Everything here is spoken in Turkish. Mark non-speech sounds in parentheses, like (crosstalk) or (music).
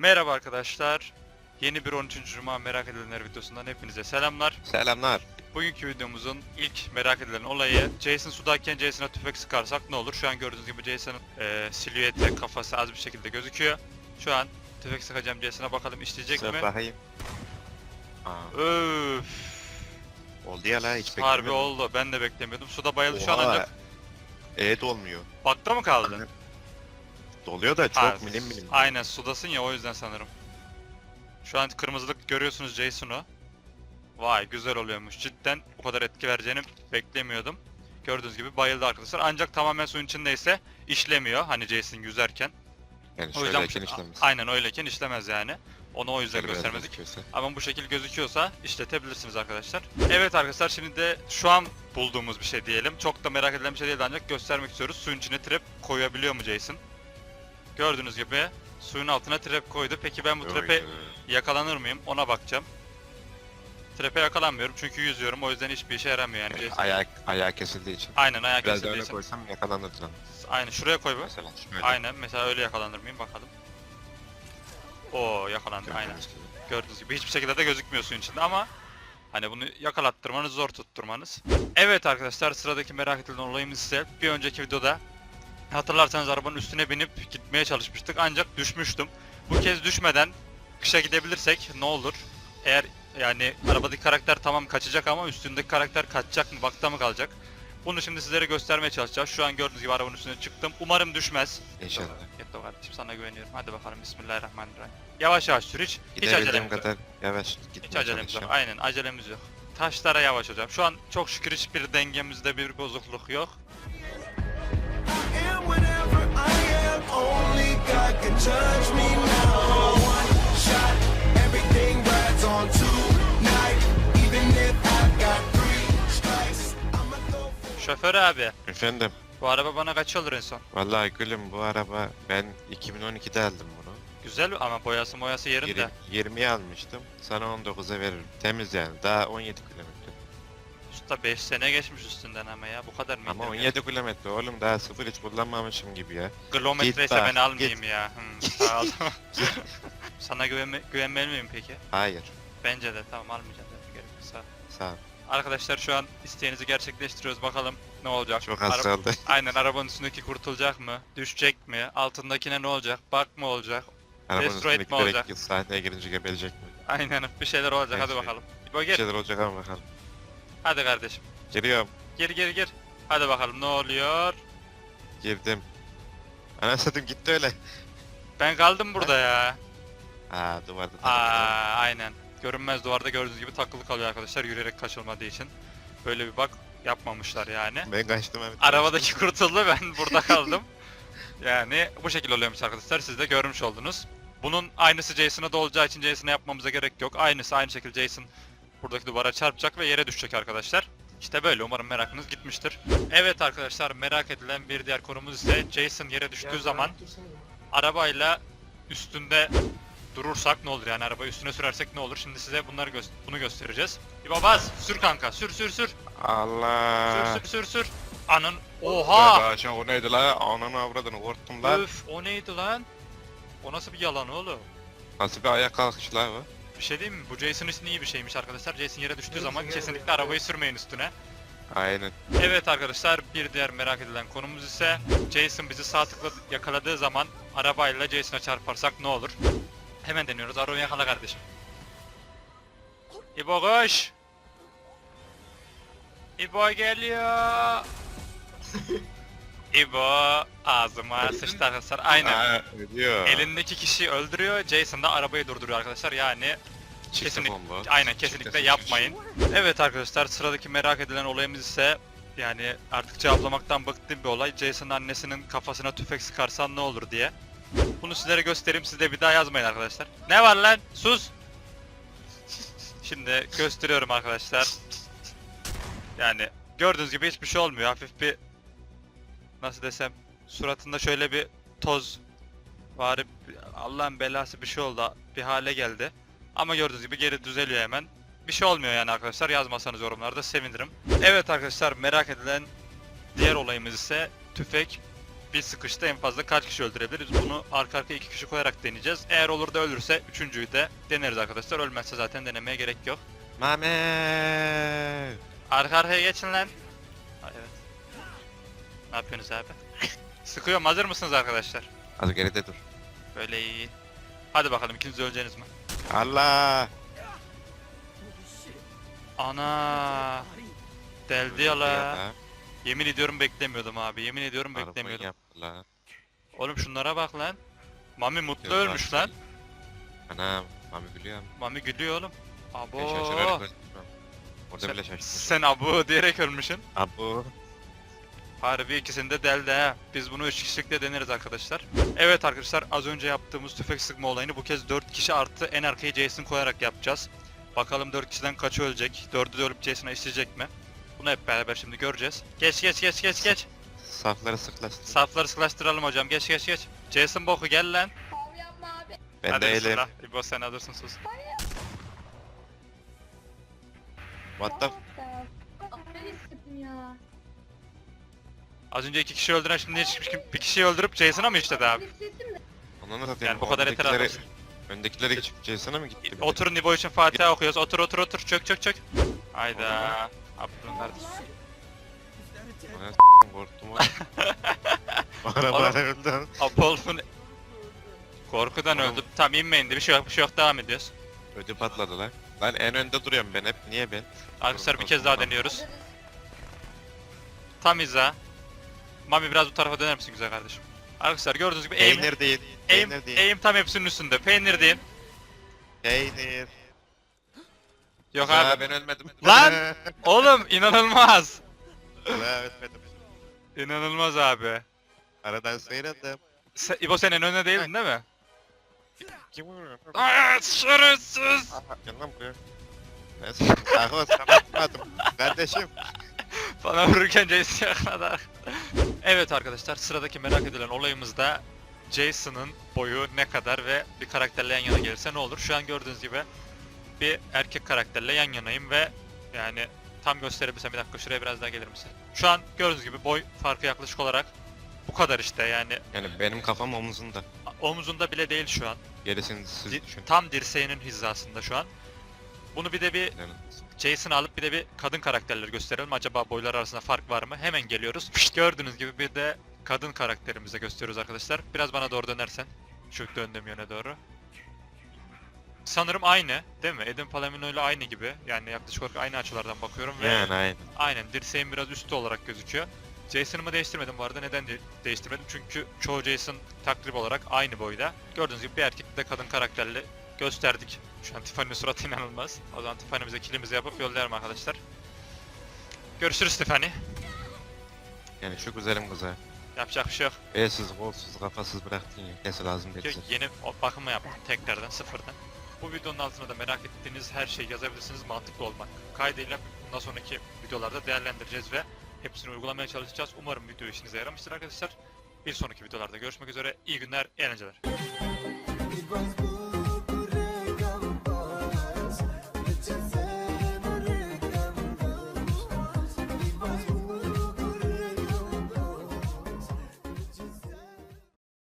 Merhaba arkadaşlar. Yeni bir 13. Cuma merak edilenler videosundan hepinize selamlar. Selamlar. Bugünkü videomuzun ilk merak edilen olayı Jason sudayken Jason'a tüfek sıkarsak ne olur? Şu an gördüğünüz gibi Jason'ın e, silüeti, kafası az bir şekilde gözüküyor. Şu an tüfek sıkacağım Jason'a bakalım işleyecek Sıra mi? bakayım. Aa, Öf. oldu ya la hiç Harbi beklemiyordum. oldu. Ben de beklemiyordum. Suda bayıldı şu an Oha, ancak. E dolmuyor. Bakta mı kaldı? Doluyor da çok Ha, milim milim. Aynen sudasın ya o yüzden sanırım. Şu an kırmızılık görüyorsunuz Jason'u. Vay güzel oluyormuş. Cidden bu kadar etki vereceğini beklemiyordum. Gördüğünüz gibi bayıldı arkadaşlar. Ancak tamamen suyun içindeyse işlemiyor. Hani Jason yüzerken. Yani O yüzden şöyleyken işlemez. aynen öyleyken işlemez yani. Onu o yüzden Şöyle biraz göstermedik. gözüküyorsa. Ama bu şekil gözüküyorsa işletebilirsiniz arkadaşlar. Evet arkadaşlar şimdi de şu an bulduğumuz bir şey diyelim. Çok da merak edilen bir şey değil ancak göstermek istiyoruz. Suyun içine trap koyabiliyor mu Jason? Gördüğünüz gibi suyun altına trap koydu. Peki ben bu trap'e yakalanır mıyım? Ona bakacağım. Trap'e yakalanmıyorum çünkü yüzüyorum o yüzden hiçbir işe yaramıyor yani. Jason. Ayak, ayağı kesildiği için. Aynen ayak Biraz kesildiği için. koysam yakalanırdın. Aynen şuraya koy bu. Mesela şöyle. Aynen mesela öyle yakalanır mıyım bakalım. Oo yakalandı aynen. Gördüğünüz gibi. Gördüğünüz gibi hiçbir şekilde de gözükmüyor suyun içinde ama hani bunu yakalattırmanız zor tutturmanız. Evet arkadaşlar sıradaki merak edilen olayımız ise bir önceki videoda hatırlarsanız arabanın üstüne binip gitmeye çalışmıştık ancak düşmüştüm. Bu kez düşmeden kışa gidebilirsek ne olur? Eğer yani arabadaki karakter tamam kaçacak ama üstündeki karakter kaçacak mı bakta mı kalacak? Bunu şimdi sizlere göstermeye çalışacağız. Şu an gördüğünüz gibi arabanın üstüne çıktım. Umarım düşmez. İnşallah. Yeto kardeşim sana güveniyorum. Hadi bakalım Bismillahirrahmanirrahim. Yavaş yavaş sür hiç. Hiç acelemiz yok. kadar yavaş gitmeye Hiç acelemiz yok. Aynen acelemiz yok. Taşlara yavaş hocam. Şu an çok şükür hiçbir dengemizde bir bozukluk yok. Şoför abi. Efendim. Bu araba bana kaç olur en son? Vallahi gülüm bu araba ben 2012'de aldım bunu. Güzel ama boyası boyası yerinde. 20'ye almıştım. Sana 19'a veririm. Temiz yani. Daha 17 kilometre. Usta 5 sene geçmiş üstünden ama ya. Bu kadar mı? Ama 17 kilometre oğlum daha sıfır hiç kullanmamışım gibi ya. Kilometre ise bak, ben almayayım ya. Hmm, (laughs) sağ ol. (laughs) Sana güvenme, güvenmeli miyim peki? Hayır. Bence de tamam almayacağım zaten gerekirse. Sağ ol. Arkadaşlar şu an isteğinizi gerçekleştiriyoruz. Bakalım ne olacak? Çok az Ara- kaldı. (laughs) Aynen arabanın üstündeki kurtulacak mı? Düşecek mi? Altındakine ne olacak? Bak mı olacak? Arabanın Destroy üstündeki etme olacak. direkt yıl sahneye girince gebelecek mi? Aynen bir şeyler olacak hadi Neyse. bakalım. İbo Bir gir. şeyler olacak ama bakalım. Hadi kardeşim. Giriyorum. Gir gir gir. Hadi bakalım ne oluyor? Girdim. Ana satayım gitti öyle. Ben kaldım burada ya. Aa duvarda Aa takıldı. aynen. Görünmez duvarda gördüğünüz gibi takılı kalıyor arkadaşlar yürüyerek kaçılmadığı için. Böyle bir bak yapmamışlar yani. Ben kaçtım abi. Arabadaki (laughs) kurtuldu ben burada kaldım. Yani bu şekilde oluyormuş arkadaşlar siz de görmüş oldunuz. Bunun aynısı Jason'a da olacağı için Jason'a yapmamıza gerek yok. Aynısı aynı şekilde Jason buradaki duvara çarpacak ve yere düşecek arkadaşlar. İşte böyle umarım merakınız gitmiştir. Evet arkadaşlar merak edilen bir diğer konumuz ise Jason yere düştüğü zaman arabayla üstünde durursak ne olur yani araba üstüne sürersek ne olur? Şimdi size bunları gö- bunu göstereceğiz. İbo bas sür kanka sür sür sür Allah. sür sür sür sür. Anın oha Oha. o neydi la? Ananı avradını korktum lan. Öf o neydi lan? O nasıl bir yalan oğlum? Nasıl bir ayak kalkış la bu? Bir şey diyeyim mi? Bu Jason için iyi bir şeymiş arkadaşlar. Jason yere düştüğü zaman kesinlikle arabayı sürmeyin üstüne. Aynen. Evet arkadaşlar bir diğer merak edilen konumuz ise Jason bizi sağ tıkla yakaladığı zaman arabayla Jason'a çarparsak ne olur? Hemen deniyoruz. Arabayı yakala kardeşim. İbo koş. İbo geliyor. (laughs) İbo ağzıma sıçtı arkadaşlar. Aynen. Aa, diyor. Elindeki kişiyi öldürüyor. Jason da arabayı durduruyor arkadaşlar. Yani Çifte kesinlikle bomba. aynen Çifte kesinlikle sıçış. yapmayın. Evet arkadaşlar sıradaki merak edilen olayımız ise yani artık cevaplamaktan bıktığım bir olay. Jason'ın annesinin kafasına tüfek sıkarsan ne olur diye. Bunu sizlere göstereyim siz de bir daha yazmayın arkadaşlar. Ne var lan? Sus! Şimdi gösteriyorum arkadaşlar. Yani gördüğünüz gibi hiçbir şey olmuyor. Hafif bir nasıl desem suratında şöyle bir toz var. Allah'ın belası bir şey oldu. Bir hale geldi. Ama gördüğünüz gibi geri düzeliyor hemen. Bir şey olmuyor yani arkadaşlar. Yazmasanız yorumlarda sevinirim. Evet arkadaşlar merak edilen diğer olayımız ise tüfek. bir sıkışta en fazla kaç kişi öldürebiliriz? Bunu arka arkaya iki kişi koyarak deneyeceğiz. Eğer olur da ölürse üçüncüyü de deneriz arkadaşlar. Ölmezse zaten denemeye gerek yok. Mame. Arka arkaya geçin lan. Ne yapıyorsunuz abi? (laughs) Sıkıyorum hazır mısınız arkadaşlar? Az geride dur. Böyle iyi. Hadi bakalım ikiniz de öleceğiniz mi? Allah. Ana. Deldi ya la. Yemin ediyorum beklemiyordum abi. Yemin ediyorum arabayı beklemiyordum. yaptı la. Oğlum şunlara bak lan. Mami mutlu Yok, ölmüş lan. Anam. Mami gülüyor. Mami gülüyor oğlum. Ben Abo. şaşırarak. Orada Sen, bile şaşırdım. sen abo diyerek ölmüşsün. Abu. Harbi ikisini de deldi ha. Biz bunu 3 kişilikle deneriz arkadaşlar. Evet arkadaşlar az önce yaptığımız tüfek sıkma olayını bu kez 4 kişi artı en arkaya Jason koyarak yapacağız. Bakalım 4 kişiden kaçı ölecek? 4'ü de ölüp Jason'a işleyecek mi? Bunu hep beraber şimdi göreceğiz. Geç geç geç geç geç. Safları sıklaştır. Safları sıklaştıralım hocam. Geç geç geç. Jason boku gel lan. Abi yapma abi. Ben Hadi de elim. İbo sen alırsın sus. What the f- Az önce iki kişi öldüren şimdi hiç bir kişiyi öldürüp Jason'a mı işledi abi? Onu satayım. Yani bu kadar yeter Öndekileri- arkadaşlar. Öndekileri geçip Jason'a mı gitti? bir de? Oturun İbo için Fatiha okuyoruz. Otur otur otur. Çök çök çök. Hayda. Abdül'ün kardeşi. Ana s**tim, korktum oğlum. (laughs) Araba Oğlum. Apollo'nun korkudan Oğlum. öldü. Tam inmeyin de bir şey yok bir şey yok devam ediyoruz. Ödü patladı lan. Lan en önde duruyorum ben hep. Niye ben? Arkadaşlar bir kez daha deniyoruz. Tam hiza. Mami biraz bu tarafa döner misin güzel kardeşim? Arkadaşlar gördüğünüz gibi aim, Peynir değil. aim, Peynir değil. aim tam hepsinin üstünde. Peynir deyin. Peynir. Yok Ha, abi. ben ölmedim. Lan! (laughs) Oğlum inanılmaz. La ölmedim. İnanılmaz abi. Aradan sıyrıldım. Sen, İbo senin önüne değildin değil mi? Kim vuruyor? Aa, şerefsiz. Aha, Gel lan buraya. Ben sana Aho sana atmadım. Kardeşim. Bana vururken Jason yakaladı. Evet arkadaşlar sıradaki merak edilen olayımız da Jason'ın boyu ne kadar ve bir karakterle yan yana gelirse ne olur? Şu an gördüğünüz gibi bir erkek karakterle yan yanayım ve yani tam gösterebilsem bir dakika şuraya biraz daha gelir misin? Şu an gördüğünüz gibi boy farkı yaklaşık olarak bu kadar işte yani Yani benim kafam omuzunda. omuzunda bile değil şu an. Gerisini siz Di- düşün. tam dirseğinin hizasında şu an. Bunu bir de bir Yani Jason'ı alıp bir de bir kadın karakterleri gösterelim. Acaba boylar arasında fark var mı? Hemen geliyoruz. Gördüğünüz gibi bir de kadın karakterimize gösteriyoruz arkadaşlar. Biraz bana doğru dönersen. Şu döndüğüm yöne doğru. Sanırım aynı değil mi? Edin Palomino ile aynı gibi. Yani yaklaşık olarak aynı açılardan bakıyorum ve Yani aynen. aynen dirseğin biraz üstü olarak gözüküyor. Jason'ımı değiştirmedim bu arada. Neden de- değiştirmedim? Çünkü çoğu Jason takrib olarak aynı boyda. Gördüğünüz gibi bir erkek de kadın karakterli gösterdik. Şu an Tiffany'nin suratı inanılmaz. O zaman Tiffany'mize kilimizi yapıp yollayalım arkadaşlar. Görüşürüz Tiffany. Yani şu güzelim kıza. Yapacak bir şey yok. Elsiz, kolsuz, kafasız bıraktın ya. Nesi lazım değil Yok, size. Yeni bakımı yaptım tekrardan sıfırdan. Bu videonun altına da merak ettiğiniz her şeyi yazabilirsiniz mantıklı olmak kaydıyla bundan sonraki videolarda değerlendireceğiz ve hepsini uygulamaya çalışacağız. Umarım video işinize yaramıştır arkadaşlar. Bir sonraki videolarda görüşmek üzere. İyi günler, eğlenceler.